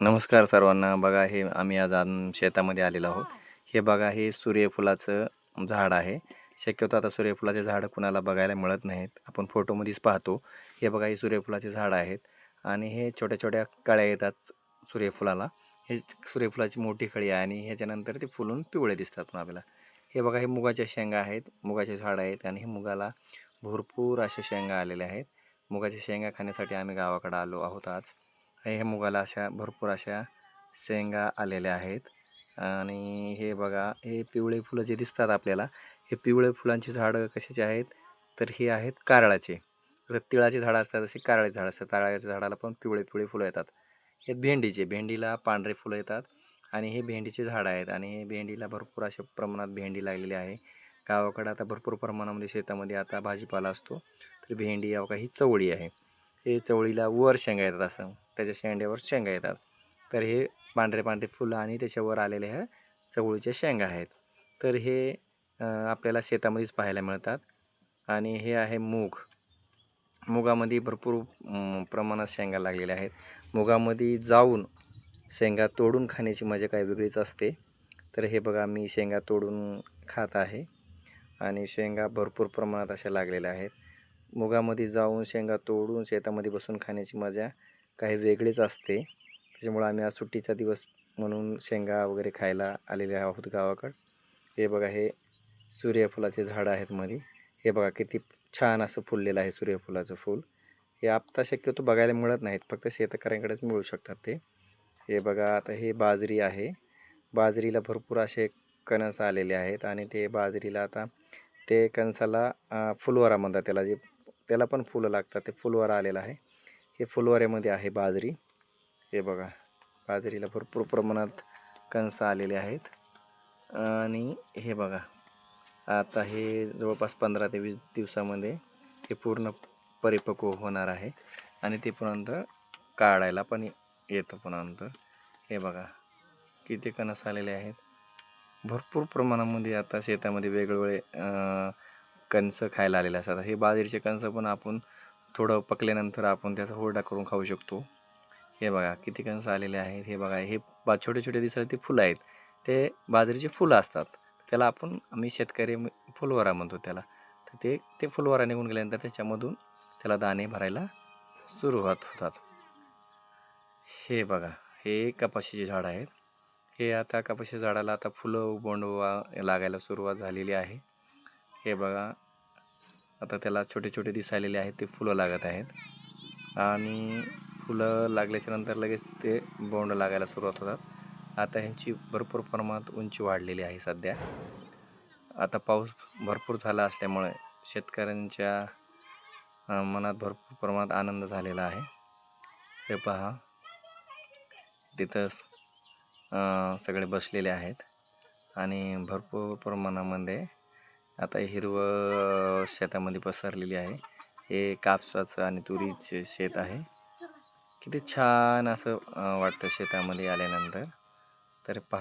नमस्कार सर्वांना. बघा हे आम्ही आज शेतामध्ये आलेलो आहोत. हे बघा हे सूर्यफुलाचं झाड आहे. शक्यतो आता सूर्यफुलाचे झाडं कुणाला बघायला मिळत नाहीत. आपण फोटोमध्येच पाहतो. हे बघा हे सूर्यफुलाचे झाडं आहेत आणि हे छोट्या छोट्या कळ्या येतात सूर्यफुलाला. हे सूर्यफुलाची मोठी कळी आहे आणि ह्याच्यानंतर ते फुलून पिवळे दिसतात पण आपल्याला. हे बघा हे मुगाच्या शेंगा आहेत. मुगाचे झाड आहेत आणि हे मुगाला भरपूर अशा शेंगा आलेल्या आहेत. मुगाच्या शेंगा खाण्यासाठी आम्ही गावाकडे आलो आहोत आज. हे मुगाला अशा भरपूर अशा शेंगा आलेल्या आहेत. आणि हे बघा हे पिवळे फुलं जे दिसतात आपल्याला हे पिवळे फुलांची झाडं कशाचे आहेत? तर हे आहेत कारळाचे. जसं तिळाचे झाडं असतात तसे कारळाचे झाडं असतात. कारळाच्या झाडाला पण पिवळे पिवळे फुलं येतात. हे भेंडीचे भेंडीला पांढरे फुलं येतात. आणि हे भेंडीचे झाडं आहेत. आणि हे भेंडीला भरपूर अशा प्रमाणात भेंडी लागलेली आहे. गावाकडं आता भरपूर प्रमाणामध्ये शेतामध्ये आता भाजीपाला असतो. तर भेंडी या ही चवळी आहे. हे चवळीला वर शेंगा येतात असं. त्याच्या शेंड्यावर शेंगा येतात. तर हे पांढरे पांढरे फुलं आणि त्याच्यावर आलेल्या ह्या चवळीच्या शेंगा आहेत. तर हे आपल्याला शेतामध्येच पाहायला मिळतात. आणि हे आहे मूग. मुगामध्ये भरपूर प्रमाणात शेंगा लागलेल्या आहेत. मुगामध्ये जाऊन शेंगा तोडून खाण्याची मजा काही वेगळीच असते. तर हे बघा मी शेंगा तोडून खात आहे. आणि शेंगा भरपूर प्रमाणात अशा लागलेल्या आहेत. मुगामध्ये जाऊन शेंगा तोडून शेतामध्ये बसून खाण्याची मजा काही वेगळीच असते. त्याच्यामुळं आम्ही आज सुट्टीचा दिवस म्हणून शेंगा वगैरे खायला आलेले आहोत गावाकडं. हे बघा हे सूर्यफुलाचे झाडं आहेत मध्ये हे बघा किती छान असं फुललेलं आहे सूर्यफुलाचं फूल. हे आत्ता शक्यतो बघायला मिळत नाहीत फक्त शेतकऱ्यांकडेच मिळू शकतात ते. हे बघा आता हे बाजरी आहे. बाजरीला भरपूर असे कणस आलेले आहेत आणि ते बाजरीला आता ते कणसाला फुलवारा म्हणतात त्याला जे त्याला पण फुलं लागतात. ते फुलवारा आलेलं आहे. हे फुलवाऱ्यामध्ये आहे बाजरी. हे बघा बाजरीला भरपूर प्रमाणात कणसं आलेले आहेत. आणि हे बघा आता हे जवळपास पंधरा ते वीस दिवसामध्ये हे पूर्ण परिपक्व होणार आहे. आणि ते पुन्हा काढायला पण येतं पुन्हा हे बघा किती कणस आलेले आहेत. भरपूर प्रमाणामध्ये आता शेतामध्ये वेगवेगळे कणसं खायला आलेले असतात. हे बाजरीचे कणसं पण आपण थोडं पकल्यानंतर आपण त्याचा होडा करून खाऊ शकतो. हे बघा किती कणसं आलेले आहेत. हे बघा हे बा छोटे छोटे दिसायला ते फुलं आहेत. ते बाजरीचे फुलं असतात. त्याला आपण आम्ही शेतकरी फुलवारा म्हणतो त्याला. तर ते ते फुलवारा निघून गेल्यानंतर त्याच्यामधून त्याला दाणे भरायला सुरुवात होतात. हे बघा हे कपाशीचे झाड आहेत. हे आता कपाशी झाडाला आता फुलं बोंडवा लागायला सुरुवात झालेली आहे. हे बघा. आता त्याला छोटे छोटे दिसायलेले आहेत ते फुलं लागत आहेत. आणि फुलं लागल्याच्या नंतर लगेच ते बोंड लागायला सुरुवात होतात. आता ह्यांची भरपूर प्रमाणात उंची वाढलेली आहे सध्या. आता पाऊस भरपूर झाला असल्यामुळे शेतकऱ्यांच्या मनात भरपूर प्रमाणात आनंद झालेला आहे. हे पहा. तिथं सगळे बसलेले आहेत. आणि भरपूर प्रमाणामध्ये आता हिरवं शेतामध्ये पसरलेली आहे. हे कापसाचं आणि तुरीचे शेत आहे. किती छान असं वाटतं शेतामध्ये आल्यानंतर. तर पहा.